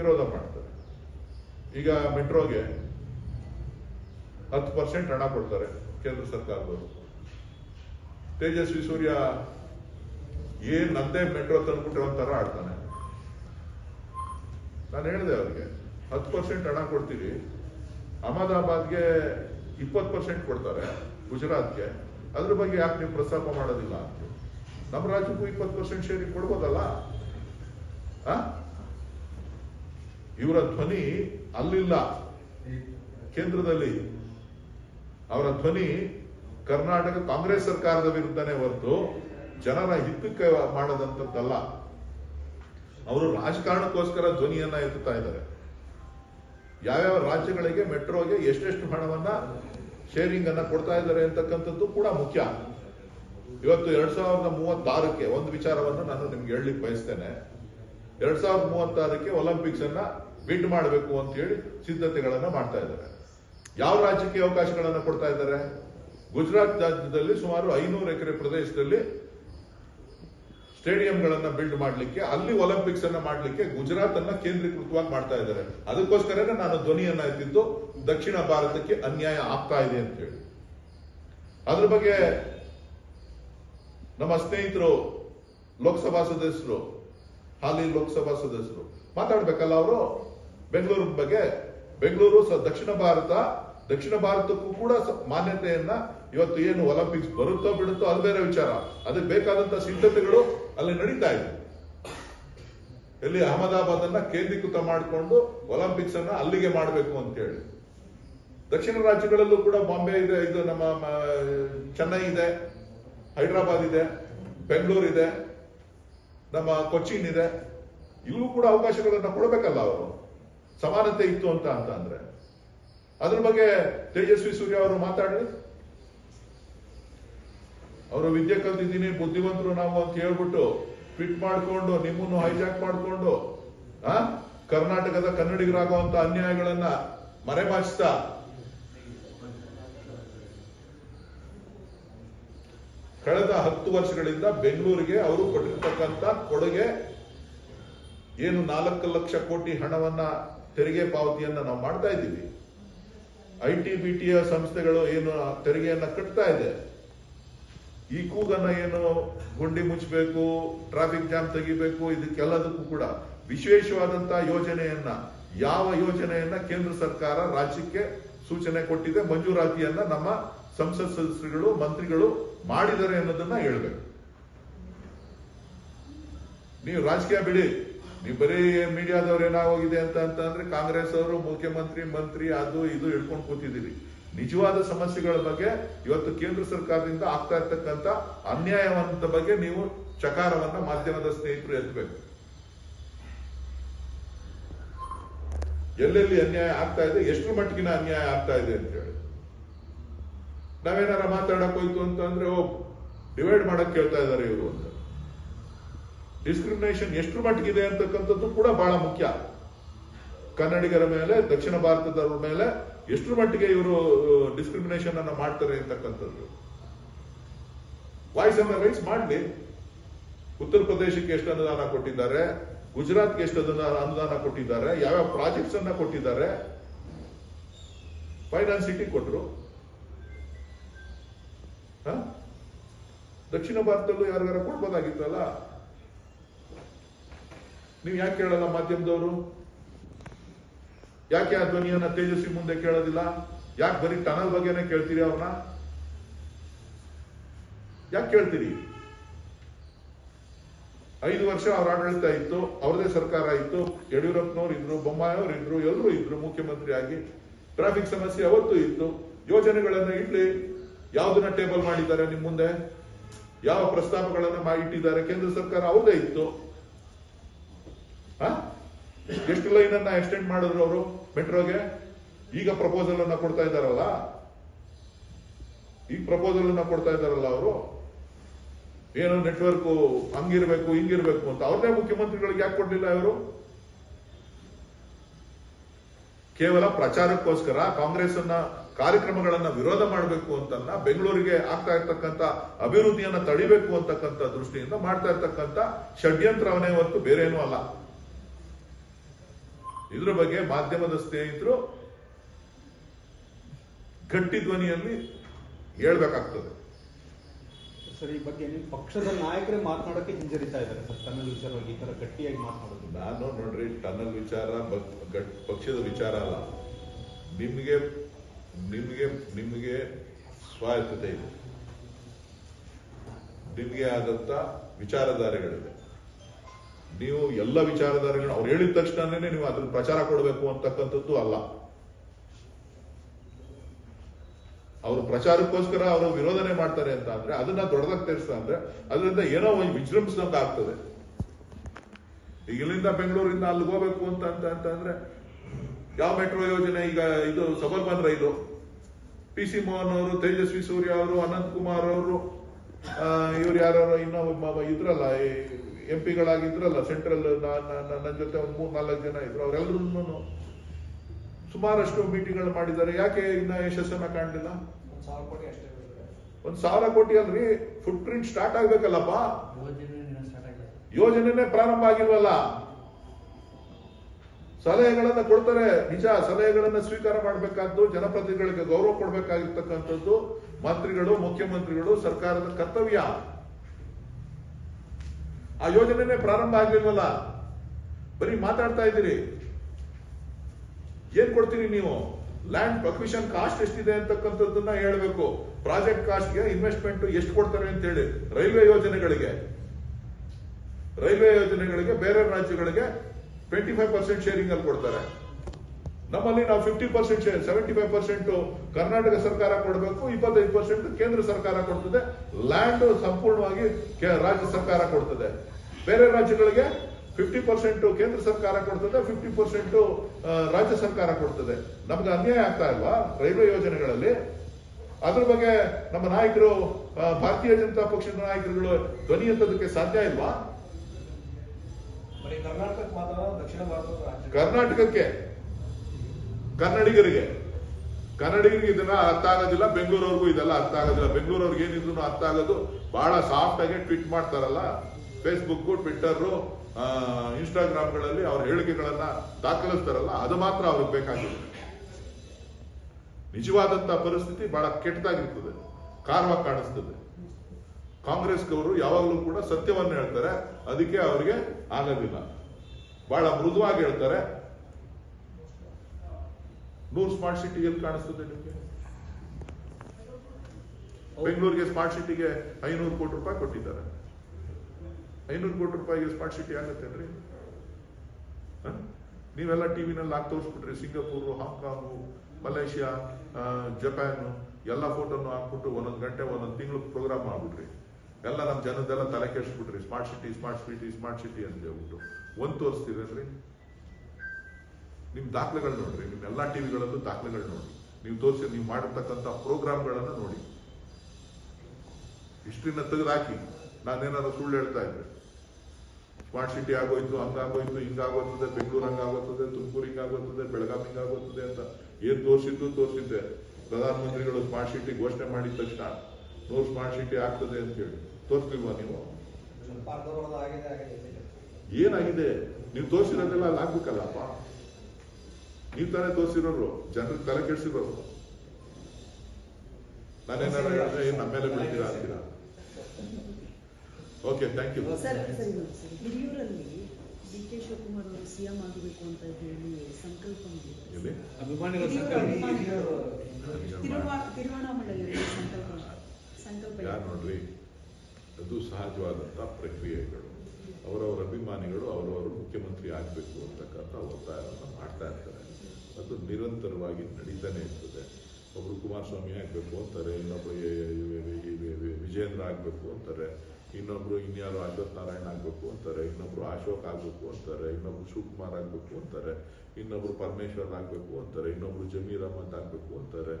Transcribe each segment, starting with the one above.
ವಿರೋಧ ಮಾಡ್ತಾರೆ. ಈಗ ಮೆಟ್ರೋಗೆ ಹತ್ತು ಪರ್ಸೆಂಟ್ ಹಣ ಕೊಡ್ತಾರೆ ಕೇಂದ್ರ ಸರ್ಕಾರದವರು. ತೇಜಸ್ವಿ ಸೂರ್ಯ ಏನ್ ನಂದೇ ಮೆಟ್ರೋ ತಂದ್ಬಿಟ್ಟಿರೋ ಒಂಥರ ಆಡ್ತಾನೆ. ನಾನು ಹೇಳಿದೆ ಅವ್ರಿಗೆ, ಹತ್ತು ಪರ್ಸೆಂಟ್ ಹಣ ಕೊಡ್ತೀವಿ, ಅಹಮದಾಬಾದ್ಗೆ ಇಪ್ಪತ್ತು ಪರ್ಸೆಂಟ್ ಕೊಡ್ತಾರೆ, ಗುಜರಾತ್ಗೆ. ಅದ್ರ ಬಗ್ಗೆ ಯಾಕೆ ನೀವು ಪ್ರಸ್ತಾಪ ಮಾಡೋದಿಲ್ಲ ಅಂತ. ನಮ್ಮ ರಾಜ್ಯಕ್ಕೂ ಇಪ್ಪತ್ತು ಪರ್ಸೆಂಟ್ ಶೇರಿಂಗ್ ಕೊಡ್ಬೋದಲ್ಲ? ಆ? ಇವರ ಧ್ವನಿ ಅಲ್ಲಿಲ್ಲ. ಕೇಂದ್ರದಲ್ಲಿ. ಅವರ ಧ್ವನಿ ಕರ್ನಾಟಕ ಕಾಂಗ್ರೆಸ್ ಸರ್ಕಾರದ ವಿರುದ್ಧನೇ ಹೊರತು ಜನರ ಹಿತಕ್ಕೆ ಮಾಡದಂತದ್ದಲ್ಲ ಅವರು ರಾಜಕಾರಣಕ್ಕೋಸ್ಕರ ಧ್ವನಿಯನ್ನ ಎತ್ತುತ್ತಾ ಇದ್ದಾರೆ. ಯಾವ್ಯಾವ ರಾಜ್ಯಗಳಿಗೆ ಮೆಟ್ರೋಗೆ ಎಷ್ಟೆಷ್ಟು ಹಣವನ್ನ ಶೇರಿಂಗ್ ಅನ್ನ ಕೊಡ್ತಾ ಇದ್ದಾರೆ ಅಂತಕ್ಕಂಥದ್ದು ಕೂಡ ಮುಖ್ಯ. ಇವತ್ತು ಎರಡ್ ಸಾವಿರದ ಮೂವತ್ತಾರಕ್ಕೆ ಒಂದು ವಿಚಾರವನ್ನು ನಾನು ನಿಮ್ಗೆ ಹೇಳಲಿಕ್ಕೆ ಬಯಸ್ತೇನೆ. ಎರಡ್ ಸಾವಿರದ ಮೂವತ್ತಾರಕ್ಕೆ ಒಲಿಂಪಿಕ್ಸ್ ಅನ್ನ ಬಿಡ್ ಮಾಡಬೇಕು ಅಂತ ಹೇಳಿ ಸಿದ್ಧತೆಗಳನ್ನ ಮಾಡ್ತಾ ಇದ್ದಾರೆ. ಯಾವ ರಾಜ್ಯಕ್ಕೆ ಅವಕಾಶಗಳನ್ನ ಕೊಡ್ತಾ ಇದ್ದಾರೆ? ಗುಜರಾತ್ ರಾಜ್ಯದಲ್ಲಿ ಸುಮಾರು ಐನೂರು ಎಕರೆ ಪ್ರದೇಶದಲ್ಲಿ ಸ್ಟೇಡಿಯಂಗಳನ್ನ ಬಿಲ್ಡ್ ಮಾಡಲಿಕ್ಕೆ, ಅಲ್ಲಿ ಒಲಿಂಪಿಕ್ಸ್ ಅನ್ನ ಮಾಡಲಿಕ್ಕೆ ಗುಜರಾತ್ ಅನ್ನ ಕೇಂದ್ರೀಕೃತವಾಗಿ ಮಾಡ್ತಾ ಇದ್ದಾರೆ. ಅದಕ್ಕೋಸ್ಕರನೇ ನಾನು ಧ್ವನಿಯನ್ನ ಎತ್ತಿದ್ದು, ದಕ್ಷಿಣ ಭಾರತಕ್ಕೆ ಅನ್ಯಾಯ ಆಗ್ತಾ ಇದೆ ಅಂತ ಹೇಳಿ. ಅದ್ರ ಬಗ್ಗೆ ನಮ್ಮ ಸ್ನೇಹಿತರು, ಲೋಕಸಭಾ ಸದಸ್ಯರು, ಹಾಲಿ ಲೋಕಸಭಾ ಸದಸ್ಯರು ಮಾತಾಡ್ಬೇಕಲ್ಲ ಅವರು? ಬೆಂಗಳೂರು ಬಗ್ಗೆ ಬೆಂಗಳೂರು ದಕ್ಷಿಣ ಭಾರತ, ದಕ್ಷಿಣ ಭಾರತಕ್ಕೂ ಕೂಡ ಮಾನ್ಯತೆಯನ್ನ ಇವತ್ತು ಏನು ಒಲಿಂಪಿಕ್ಸ್ ಬರುತ್ತೋ ಬಿಡುತ್ತೋ ಅದು ಬೇರೆ ವಿಚಾರ. ಅದಕ್ಕೆ ಬೇಕಾದಂತ ಸಿದ್ಧತೆಗಳು ಅಲ್ಲಿ ನಡೀತಾ ಇದೆ. ಎಲ್ಲಿ ಅಹಮದಾಬಾದ್ ಅನ್ನ ಕೇಂದ್ರೀಕೃತ ಮಾಡಿಕೊಂಡು ಒಲಿಂಪಿಕ್ಸ್ ಅನ್ನ ಅಲ್ಲಿಗೆ ಮಾಡಬೇಕು ಅಂತ ಹೇಳಿ ದಕ್ಷಿಣ ರಾಜ್ಯಗಳಲ್ಲೂ ಕೂಡ ಬಾಂಬೆ ಇದೆ, ಇದು ನಮ್ಮ ಚೆನ್ನೈ ಇದೆ, ಹೈದರಾಬಾದ್ ಇದೆ, ಬೆಂಗಳೂರು ಇದೆ, ನಮ್ಮ ಕೊಚ್ಚಿನ್ ಇದೆ. ಇಲ್ಲೂ ಕೂಡ ಅವಕಾಶಗಳನ್ನ ಕೊಡಬೇಕಲ್ಲ ಅವರು. ಸಮಾನತೆ ಇತ್ತು ಅಂತ ಅಂತ ಅಂದ್ರೆ. ಅದ್ರ ಬಗ್ಗೆ ತೇಜಸ್ವಿ ಸೂರ್ಯ ಅವರು ಮಾತಾಡ್ಲಿ ಅವರು ವಿದ್ಯೆ ಕಲ್ತಿದ್ದೀನಿ, ಬುದ್ಧಿವಂತರು ನಾವು ಅಂತ ಹೇಳ್ಬಿಟ್ಟು ಟ್ವಿಟ್ ಮಾಡ್ಕೊಂಡು, ನಿಮ್ಮನ್ನು ಹೈಜಾಕ್ ಮಾಡ್ಕೊಂಡು, ಆ, ಕರ್ನಾಟಕದ ಕನ್ನಡಿಗರಾಗುವಂತ ಅನ್ಯಾಯಗಳನ್ನ ಮರೆಮಾಚ್ತಾ ಕಳೆದ ಹತ್ತು ವರ್ಷಗಳಿಂದ ಬೆಂಗಳೂರಿಗೆ ಅವರು ಕೊಟ್ಟಿರ್ತಕ್ಕಂಥ ಕೊಡುಗೆ ಏನು ನಾಲ್ಕು ಲಕ್ಷ ಕೋಟಿ ಹಣವನ್ನ ತೆರಿಗೆ ಪಾವತಿಯನ್ನ ನಾವು ಮಾಡ್ತಾ ಇದ್ದೀವಿ. ಐ ಟಿ ಬಿ ಟಿಯ ಸಂಸ್ಥೆಗಳು ಏನು ತೆರಿಗೆಯನ್ನ ಕಟ್ತಾ ಇದೆ. ಈ ಕೂಗನ್ನ ಏನು ಗುಂಡಿ ಮುಚ್ಚಬೇಕು ಟ್ರಾಫಿಕ್ ಜಾಮ್ ತೆಗಿಬೇಕು, ಇದಕ್ಕೆಲ್ಲದಕ್ಕೂ ಕೂಡ ವಿಶೇಷವಾದಂತಹ ಯೋಜನೆಯನ್ನ, ಯಾವ ಯೋಜನೆಯನ್ನ ಕೇಂದ್ರ ಸರ್ಕಾರ ರಾಜ್ಯಕ್ಕೆ ಸೂಚನೆ ಕೊಟ್ಟಿದೆ, ಮಂಜೂರಾತಿಯನ್ನ ನಮ್ಮ ಸಂಸತ್ ಸದಸ್ಯರುಗಳು, ಮಂತ್ರಿಗಳು ಮಾಡಿದ್ದಾರೆ ಅನ್ನೋದನ್ನ ಹೇಳ್ಬೇಕು. ನೀವು ರಾಜಕೀಯ ಬಿಡಿ. ನೀವು ಬರೀ ಮೀಡಿಯಾದವ್ರು ಏನಾಗೋಗಿದೆ ಅಂತ ಅಂತಂದ್ರೆ ಕಾಂಗ್ರೆಸ್ ಅವರು ಮುಖ್ಯಮಂತ್ರಿ, ಮಂತ್ರಿ ಅದು ಇದು ಹಿಡ್ಕೊಂಡು ಕೂತಿದ್ದೀರಿ. ನಿಜವಾದ ಸಮಸ್ಯೆಗಳ ಬಗ್ಗೆ ಇವತ್ತು ಕೇಂದ್ರ ಸರ್ಕಾರದಿಂದ ಆಗ್ತಾ ಇರ್ತಕ್ಕಂಥ ಅನ್ಯಾಯವಂತ ಬಗ್ಗೆ ನೀವು ಚಕಾರವನ್ನ ಮಾಧ್ಯಮದ ಸ್ನೇಹಿತರು ಎತ್ತಬೇಕು ಎಲ್ಲೆಲ್ಲಿ ಅನ್ಯಾಯ ಆಗ್ತಾ ಇದೆ, ಎಷ್ಟು ಮಟ್ಟಿಗಿನ ಅನ್ಯಾಯ ಆಗ್ತಾ ಇದೆ ಅಂತ ಹೇಳಿ. ನಾವೇನಾರ ಮಾತಾಡಕ್ ಹೋಯ್ತು ಅಂತಂದ್ರೆ ಓ, ಡಿವೈಡ್ ಮಾಡಕ್ ಕೇಳ್ತಾ ಇದ್ದಾರೆ ಇವರು ಅಂತ. ಡಿಸ್ಕ್ರಿಮಿನೇಷನ್ ಎಷ್ಟು ಮಟ್ಟಿಗಿದೆ ಅಂತಕ್ಕಂಥದ್ದು ಕೂಡ ಬಹಳ ಮುಖ್ಯ. ಕನ್ನಡಿಗರ ಮೇಲೆ, ದಕ್ಷಿಣ ಭಾರತದವರ ಮೇಲೆ ಎಷ್ಟು ಮಟ್ಟಿಗೆ ಇವರು ಡಿಸ್ಕ್ರಿಮಿನೇಷನ್ ಅನ್ನ ಮಾಡ್ತಾರೆ ಅಂತಕ್ಕಂಥದ್ದು. ವಾಯ್ಸ್ ಅನ್ನ ರೈಸ್ ಮಾಡಲಿ. ಉತ್ತರ ಪ್ರದೇಶಕ್ಕೆ ಎಷ್ಟು ಅನುದಾನ ಕೊಟ್ಟಿದ್ದಾರೆ, ಗುಜರಾತ್ಗೆ ಎಷ್ಟು ಅನುದಾನ ಕೊಟ್ಟಿದ್ದಾರೆ, ಯಾವ್ಯಾವ ಪ್ರಾಜೆಕ್ಟ್ಸ್ ಅನ್ನ ಕೊಟ್ಟಿದ್ದಾರೆ, ಫೈನಾನ್ಸ್ ಸಿಟಿ ಕೊಟ್ಟರು ದಕ್ಷಿಣ ಭಾರತದಲ್ಲೂ ಯಾರಿಗಾರ ಕೊಡ್ಬೋದಾಗಿತ್ತಲ್ಲ? ನೀವು ಯಾಕೆ ಕೇಳಲ್ಲ ಮಾಧ್ಯಮದವರು? ಯಾಕೆ ಆ ಧ್ವನಿಯನ್ನ ತೇಜಸ್ವಿ ಮುಂದೆ ಕೇಳೋದಿಲ್ಲ? ಯಾಕೆ ಬರೀ ಟನಲ್ ಬಗ್ಗೆನೇ ಕೇಳ್ತೀರಿ ಅವ್ರನ್ನ? ಯಾಕೆ ಕೇಳ್ತೀರಿ? ಐದು ವರ್ಷ ಅವ್ರ ಆಡಳಿತ ಇತ್ತು, ಅವ್ರದೇ ಸರ್ಕಾರ ಇತ್ತು, ಯಡಿಯೂರಪ್ಪನವ್ರು ಇದ್ರು, ಬೊಮ್ಮಾಯಿಯವ್ರು ಇದ್ರು, ಎಲ್ಲರೂ ಇದ್ರು, ಮುಖ್ಯಮಂತ್ರಿ ಆಗಿ. ಟ್ರಾಫಿಕ್ ಸಮಸ್ಯೆ ಅವತ್ತು ಇತ್ತು. ಯೋಜನೆಗಳನ್ನ ಇಡ್ಲಿ. ಯಾವ್ದನ್ನ ಟೇಬಲ್ ಮಾಡಿದ್ದಾರೆ ನಿಮ್ಮ ಮುಂದೆ? ಯಾವ ಪ್ರಸ್ತಾಪಗಳನ್ನ ಇಟ್ಟಿದ್ದಾರೆ? ಕೇಂದ್ರ ಸರ್ಕಾರ ಅವ್ರದೇ ಇತ್ತು? ಎಷ್ಟು ಲೈನ್ ಅನ್ನ ಎಕ್ಸ್ಟೆಂಡ್ ಮಾಡಿದ್ರು ಅವರು? ಮೆಟ್ರೋಗೆ ಈಗ ಪ್ರಪೋಸಲ್ ಅನ್ನ ಕೊಡ್ತಾ ಇದ್ದಾರಲ್ಲ? ಈಗ ಪ್ರಪೋಸಲ್ ಅನ್ನ ಕೊಡ್ತಾ ಇದ್ದಾರಲ್ಲ ಅವರು? ಏನು ನೆಟ್ವರ್ಕ್ ಹಂಗಿರ್ಬೇಕು, ಹಿಂಗಿರ್ಬೇಕು ಅಂತ ಅವ್ರನ್ನೇ ಮುಖ್ಯಮಂತ್ರಿಗಳಿಗೆ ಯಾಕೆ ಕೊಡ್ಲಿಲ್ಲ ಇವರು? ಕೇವಲ ಪ್ರಚಾರಕ್ಕೋಸ್ಕರ ಕಾಂಗ್ರೆಸ್ ಅನ್ನ ಕಾರ್ಯಕ್ರಮಗಳನ್ನ ವಿರೋಧ ಮಾಡಬೇಕು ಅಂತನ್ನ ಬೆಂಗಳೂರಿಗೆ ಆಗ್ತಾ ಇರ್ತಕ್ಕಂಥ ಅಭಿವೃದ್ಧಿಯನ್ನ ತಡಿಬೇಕು ಅಂತಕ್ಕಂಥ ದೃಷ್ಟಿಯಿಂದ ಮಾಡ್ತಾ ಇರ್ತಕ್ಕಂಥ ಷಡ್ಯಂತ್ರವನ್ನೇ ಹೊತ್ತು ಬೇರೇನೂ ಅಲ್ಲ. ಇದ್ರ ಬಗ್ಗೆ ಮಾಧ್ಯಮದ ಸ್ನೇಹಿತರು ಗಟ್ಟಿ ಧ್ವನಿಯಲ್ಲಿ ಹೇಳ್ಬೇಕಾಗ್ತದೆ. ಸರ್ ಈ ಬಗ್ಗೆ ನಿಮ್ಮ ಪಕ್ಷದ ನಾಯಕರೇ ಮಾತನಾಡೋಕೆ ಹಿಂಜರಿತಾ ಇದ್ದಾರೆ. ಸರ್ ಟನಲ್ ವಿಚಾರವಾಗಿ ಈ ತರ ಗಟ್ಟಿಯಾಗಿ ಮಾತನಾಡೋದು. ನಾನು ನೋಡ್ರಿ ಟನಲ್ ವಿಚಾರ ಪಕ್ಷದ ವಿಚಾರ ಅಲ್ಲ. ನಿಮಗೆ ನಿಮಗೆ ನಿಮಗೆ ಸ್ವಾಯತ್ತತೆ ಇದೆ. ನಿಮಗೆ ಆದಂತ ವಿಚಾರಧಾರೆಗಳಿವೆ ನೀವು ಎಲ್ಲ ವಿಚಾರಧಾರೆಗಳು ಅವ್ರು ಹೇಳಿದ ತಕ್ಷಣನೇ ನೀವು ಅದ್ರ ಪ್ರಚಾರ ಕೊಡಬೇಕು ಅಂತಕ್ಕಂಥದ್ದು ಅಲ್ಲ. ಅವರು ಪ್ರಚಾರಕ್ಕೋಸ್ಕರ ಅವರು ವಿರೋಧನೆ ಮಾಡ್ತಾರೆ ಅಂತ ಅಂದ್ರೆ ಅದನ್ನ ದೊಡ್ಡದಾಗಿ ತೆರಿಸ್ತಾ ಅಂದ್ರೆ ಅದರಿಂದ ಏನೋ ಒಂದು ವಿಜೃಂಭಿಸಿದಂಗೆ ಆಗ್ತದೆ. ಇಲ್ಲಿಂದ ಬೆಂಗಳೂರಿಂದ ಅಲ್ಲಿಗೆ ಹೋಗ್ಬೇಕು ಅಂತ ಅಂತ ಅಂತಂದ್ರೆ ಯಾವ ಮೆಟ್ರೋ ಯೋಜನೆ ಈಗ ಇದು suburban rail P C Mohan ಅವರು, ತೇಜಸ್ವಿ ಸೂರ್ಯ ಅವರು, ಅನಂತ್ ಕುಮಾರ್ ಅವರು ಇವ್ರು ಯಾರು ಇನ್ನೂ ಇದ್ರಲ್ಲ ಎಂ ಪಿಗಳಾಗಿದ್ರಲ್ಲ ಸೆಂಟ್ರಲ್ ನನ್ನ ಜೊತೆ ಒಂದು ಮೂರ್ ನಾಲ್ಕು ಜನ ಇದ್ರು. ಅವರೆಲ್ಲರೂ ಸುಮಾರಷ್ಟು ಮೀಟಿಂಗ್ಗಳು ಮಾಡಿದ್ದಾರೆ. ಯಾಕೆ ಇನ್ನ ಯಶಸ್ಸನ್ನ ಕಾಣಲಿಲ್ಲ? ಒಂದ್ ಸಾವಿರ ಕೋಟಿ ಅಷ್ಟೇ ಬರುತ್ತೆ. ಒಂದ್ ಸಾವಿರ ಕೋಟಿ ಅಲ್ರಿ? ಫುಟ್ ಪ್ರಿಂಟ್ ಸ್ಟಾರ್ಟ್ ಆಗ್ಬೇಕಲ್ಲಪ್ಪ ಯೋಜನೆನೇ ಪ್ರಾರಂಭ ಆಗಿಲ್ವಲ್ಲ? ಸಲಹೆಗಳನ್ನ ಕೊಡ್ತಾರೆ. ನಿಜ ಸಲಹೆಗಳನ್ನ ಸ್ವೀಕಾರ ಮಾಡಬೇಕಾದ್ದು ಜನಪ್ರತಿನಿಧಿಗಳಿಗೆ ಗೌರವ ಕೊಡಬೇಕಾಗಿರ್ತಕ್ಕಂಥದ್ದು ಮಂತ್ರಿಗಳು ಮುಖ್ಯಮಂತ್ರಿಗಳು ಸರ್ಕಾರದ ಕರ್ತವ್ಯ. ಆ ಯೋಜನೆನೇ ಪ್ರಾರಂಭ ಆಗ್ಲಿಲ್ವಲ್ಲ? ಬರೀ ಮಾತಾಡ್ತಾ ಇದ್ದೀರಿ. ಏನ್ ಕೊಡ್ತೀರಿ ನೀವು? ಲ್ಯಾಂಡ್ ಅಕ್ವಿಷನ್ ಕಾಸ್ಟ್ ಎಷ್ಟಿದೆ ಅಂತಕ್ಕಂಥದ್ದನ್ನ ಹೇಳಬೇಕು. ಪ್ರಾಜೆಕ್ಟ್ ಕಾಸ್ಟ್ಗೆ ಇನ್ವೆಸ್ಟ್ಮೆಂಟ್ ಎಷ್ಟು ಕೊಡ್ತಾರೆ ಅಂತ ಹೇಳಿ ರೈಲ್ವೆ ಯೋಜನೆಗಳಿಗೆ. ರೈಲ್ವೆ ಯೋಜನೆಗಳಿಗೆ ಬೇರೆ ರಾಜ್ಯಗಳಿಗೆ ಟ್ವೆಂಟಿ ಫೈವ್ ಪರ್ಸೆಂಟ್ ಶೇರಿಂಗ್ ಅಲ್ಲಿ ಕೊಡ್ತಾರೆ. ನಮ್ಮಲ್ಲಿ ನಾವು fifty percent seventy five percent Karnataka ಸರ್ಕಾರ ಕೊಡಬೇಕು ಇಪ್ಪತ್ತೈದು ಪರ್ಸೆಂಟ್ ಕೇಂದ್ರ ಸರ್ಕಾರ ಕೊಡ್ತದೆ ಲ್ಯಾಂಡ್ ಸಂಪೂರ್ಣವಾಗಿ ರಾಜ್ಯ ಸರ್ಕಾರ ಕೊಡ್ತದೆ. ಬೇರೆ ರಾಜ್ಯಗಳಿಗೆ ಫಿಫ್ಟಿ ಪರ್ಸೆಂಟ್ ಕೇಂದ್ರ ಸರ್ಕಾರ ಕೊಡ್ತದೆ ಫಿಫ್ಟಿ ಪರ್ಸೆಂಟ್ ರಾಜ್ಯ ಸರ್ಕಾರ ಕೊಡ್ತದೆ. ನಮ್ಗೆ ಅನ್ಯಾಯ ಆಗ್ತಾ ಇಲ್ವಾ ರೈಲ್ವೆ ಯೋಜನೆಗಳಲ್ಲಿ? ಅದ್ರ ಬಗ್ಗೆ ನಮ್ಮ ನಾಯಕರು ಭಾರತೀಯ ಜನತಾ ಪಕ್ಷದ ನಾಯಕರುಗಳು ಧ್ವನಿ ಎತ್ತೋದಕ್ಕೆ ಸಾಧ್ಯ ಇಲ್ವಾ? ಕರ್ನಾಟಕಕ್ಕೆ ಮಾತ್ರ ದಕ್ಷಿಣ ಭಾರತದ ರಾಜ್ಯ ಕರ್ನಾಟಕಕ್ಕೆ ಕನ್ನಡಿಗರಿಗೆ. ಕನ್ನಡಿಗರಿಗೆ ಇದನ್ನ ಅರ್ಥ ಆಗೋದಿಲ್ಲ, ಬೆಂಗಳೂರವ್ರಿಗೂ ಇದೆಲ್ಲ ಅರ್ಥ ಆಗೋದಿಲ್ಲ. ಬೆಂಗಳೂರವ್ರಿಗೆ ಏನಿದ್ರು ಅರ್ಥ ಆಗೋದು, ಬಹಳ ಸಾಫ್ಟ್ ಆಗಿ ಟ್ವೀಟ್ ಮಾಡ್ತಾರಲ್ಲ ಫೇಸ್ಬುಕ್ ಟ್ವಿಟ್ಟರ್ ಇನ್ಸ್ಟಾಗ್ರಾಮ್ಗಳಲ್ಲಿ ಅವ್ರ ಹೇಳಿಕೆಗಳನ್ನ ದಾಖಲಿಸ್ತಾರಲ್ಲ, ಅದು ಮಾತ್ರ ಅವ್ರಿಗೆ ಬೇಕಾಗಿದೆ ನಿಜವಾದಂತಹ ಪರಿಸ್ಥಿತಿ ಬಹಳ ಕೆಟ್ಟದಾಗಿರ್ತದೆ ಕಾರವಾಗಿ ಕಾಣಿಸ್ತದೆ. ಕಾಂಗ್ರೆಸ್ಗವರು ಯಾವಾಗಲೂ ಕೂಡ ಸತ್ಯವನ್ನು ಹೇಳ್ತಾರೆ, ಅದಕ್ಕೆ ಅವರಿಗೆ ಆಗೋದಿಲ್ಲ. ಬಹಳ ಮೃದುವಾಗಿ ಹೇಳ್ತಾರೆ ನೂರು ಸ್ಮಾರ್ಟ್ ಸಿಟಿ ಎಲ್ಲಿ ಕಾಣಿಸ್ತದೆ ನಿಮಗೆ? ಬೆಂಗಳೂರಿಗೆ ಸ್ಮಾರ್ಟ್ ಸಿಟಿಗೆ ಐನೂರು ಕೋಟಿ ರೂಪಾಯಿ ಕೊಟ್ಟಿದ್ದಾರೆ. ಐನೂರು ಕೋಟಿ ರೂಪಾಯಿಗೆ ಸ್ಮಾರ್ಟ್ ಸಿಟಿ ಆಗತ್ತೇನ್ರಿ ನೀವೆಲ್ಲ ಟಿವಿನಲ್ಲಿ ಹಾಕಿ ತೋರಿಸ್ಬಿಟ್ರಿ, Singapore, Hong Kong, Malaysia Japan, ಎಲ್ಲ ಫೋಟೋನು ಹಾಕ್ಬಿಟ್ಟು ಒಂದೊಂದು ಗಂಟೆ, ಒಂದೊಂದು ತಿಂಗಳು ಪ್ರೋಗ್ರಾಮ್ ಮಾಡ್ಬಿಟ್ರಿ. ಎಲ್ಲ ನಮ್ಮ ಜನದೆಲ್ಲ ತಲೆ ಕೆಡಿಸ್ಬಿಟ್ರಿ smart city smart city smart city ಅಂತ ಹೇಳ್ಬಿಟ್ಟು. ಒಂದ್ ತೋರಿಸ್ತೀರೇನ್ರಿ? ನಿಮ್ ದಾಖಲೆಗಳು ನೋಡ್ರಿ ನಿಮ್ ಎಲ್ಲಾ ಟಿವಿಗಳಲ್ಲೂ ದಾಖಲೆಗಳು ನೋಡಿ ನೀವು ತೋರಿಸಿ ನೀವು ಮಾಡಿರ್ತಕ್ಕಂಥ ಪ್ರೋಗ್ರಾಮ್ಗಳನ್ನು ನೋಡಿ. ಹಿಸ್ಟ್ರಿನ ತೆಗೆದಾಕಿ ನಾನೇನಾದ್ರು ಸುಳ್ಳು ಹೇಳ್ತಾ ಇದ್ದೆ ಸ್ಮಾರ್ಟ್ ಸಿಟಿ ಆಗೋಯ್ತು ಹಂಗಾಗೋಯ್ತು ಹಿಂಗಾಗೋತದೆ ಬೆಂಗಳೂರು ಹಂಗಾಗೋತದೆ ತುಮಕೂರು ಹಿಂಗಾಗೋತದೆ ಬೆಳಗಾವಿ ಹಿಂಗಾಗೋತದೆ ಅಂತ. ಏನ್ ತೋರಿಸಿದ್ದು ತೋರಿಸಿದ್ದೆ. ಪ್ರಧಾನಮಂತ್ರಿಗಳು ಸ್ಮಾರ್ಟ್ ಸಿಟಿ ಘೋಷಣೆ ಮಾಡಿದ ತಕ್ಷಣ ನೂರು ಸ್ಮಾರ್ಟ್ ಸಿಟಿ ಆಗ್ತದೆ ಅಂತ ಹೇಳಿ. ತೋರಿಸ್ತಿಲ್ವಾ ನೀವು? ಏನಾಗಿದೆ? ನೀವು ತೋರಿಸಿರೋದೆಲ್ಲ ಅಲ್ಲಿ ಆಗ್ಬೇಕಲ್ಲಪ್ಪ. ನೀವು ತಾನೇ ತೋರಿಸಿರೋರು ಜನರಿಗೆ ತಲೆ ಕೆಡಿಸಿರೋರು. ನಾನೇನಾರ ಹೇಳಿದ್ರೆ ಏನ್ ನಮ್ಮ ಮೇಲೆ ಬಿಡ್ತೀರಾ ಅಂತೀರಾ? ಓಕೆ ಥ್ಯಾಂಕ್ ಯು ಸರ್ ಸರಿ ನೋಡಿ ಸರ್. ಹಿರಿಯೂರಲ್ಲಿ ಡಿ ಕೆ ಶಿವಕುಮಾರ್ ಅವರು ಸಿಎಂ ಆಗಬೇಕು ಅಂತ ಹೇಳಿ ಸಂಕಲ್ಪ ಮಾಡಿದ್ರು ಅಭಿಮಾನಿಗಳ ಸಂಕಲ್ಪ. ಅಭಿಮಾನಿಗಳು. ತಿರುವ- ತಿರುವಣ್ಣಾಮಲೆಯಲ್ಲಿ ಸಂಕಲ್ಪ. ಸಂಕಲ್ಪ ಯಾರು ನೋಡ್ರಿ ಅದು ಸಹಜವಾದಂತ ಪ್ರಕ್ರಿಯೆಗಳು. ಅವರವರ ಅಭಿಮಾನಿಗಳು ಅವರವರು ಮುಖ್ಯಮಂತ್ರಿ ಆಗಬೇಕು ಅಂತಕ್ಕಂಥ ಒತ್ತಾಯವನ್ನು ಮಾಡ್ತಾ ಇರ್ತಾರೆ. ಅದು ನಿರಂತರವಾಗಿ ನಡೀತಾನೆ ಇರ್ತದೆ. ಒಬ್ರು ಕುಮಾರಸ್ವಾಮಿ ಆಗಬೇಕು ಅಂತಾರೆ ಎ- ವಿಜೇಂದ್ರ ಆಗಬೇಕು ಅಂತಾರೆ ಇನ್ನೊಬ್ಬರು ಇನ್ಯಾರು ಅಶ್ವಥ್ ನಾರಾಯಣ ಆಗಬೇಕು ಅಂತಾರೆ, ಇನ್ನೊಬ್ರು ಅಶೋಕ್ ಆಗಬೇಕು ಅಂತಾರೆ, ಇನ್ನೊಬ್ರು ಶಿವಕುಮಾರ್ ಆಗಬೇಕು ಅಂತಾರೆ, ಇನ್ನೊಬ್ರು ಪರಮೇಶ್ವರ್ ಆಗಬೇಕು ಅಂತಾರೆ, ಇನ್ನೊಬ್ರು ಜಮೀರ್ ಅಹಮದ್ ಆಗಬೇಕು ಅಂತಾರೆ,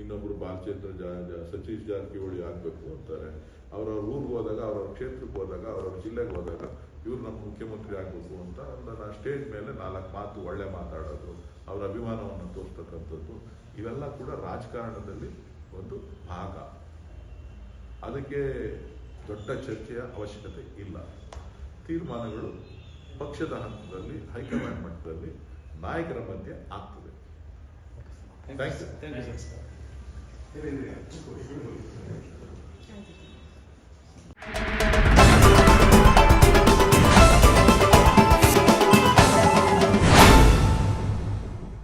ಇನ್ನೊಬ್ರು ಬಾಲಚಂದ್ರ ಸತೀಶ್ ಜಾರಕಿಹೊಳಿ ಆಗಬೇಕು ಅಂತಾರೆ. ಅವ್ರವ್ರ ಊರಿಗೆ ಹೋದಾಗ, ಅವ್ರವ್ರ ಕ್ಷೇತ್ರಕ್ಕೆ ಹೋದಾಗ, ಅವ್ರವ್ರ ಜಿಲ್ಲೆಗೆ ಹೋದಾಗ ಇವ್ರು ನಮ್ಮ ಮುಖ್ಯಮಂತ್ರಿ ಆಗಬೇಕು ಅಂತ ನನ್ನ ಸ್ಟೇಜ್ ಮೇಲೆ ನಾಲ್ಕು ಮಾತು ಒಳ್ಳೆ ಮಾತಾಡೋದು. ಅವರ ಅಭಿಮಾನವನ್ನು ತೋರಿಸ್ತಕ್ಕಂಥದ್ದು ಇವೆಲ್ಲ ಕೂಡ ರಾಜಕಾರಣದಲ್ಲಿ ಒಂದು ಭಾಗ. ಅದಕ್ಕೆ ದೊಡ್ಡ ಚರ್ಚೆಯ ಅವಶ್ಯಕತೆ ಇಲ್ಲ. ತೀರ್ಮಾನಗಳು ಪಕ್ಷದ ಹಂತದಲ್ಲಿ ಹೈಕಮಾಂಡ್ ಮಟ್ಟದಲ್ಲಿ ನಾಯಕರ ಮಧ್ಯೆ ಆಗ್ತದೆ. Thank you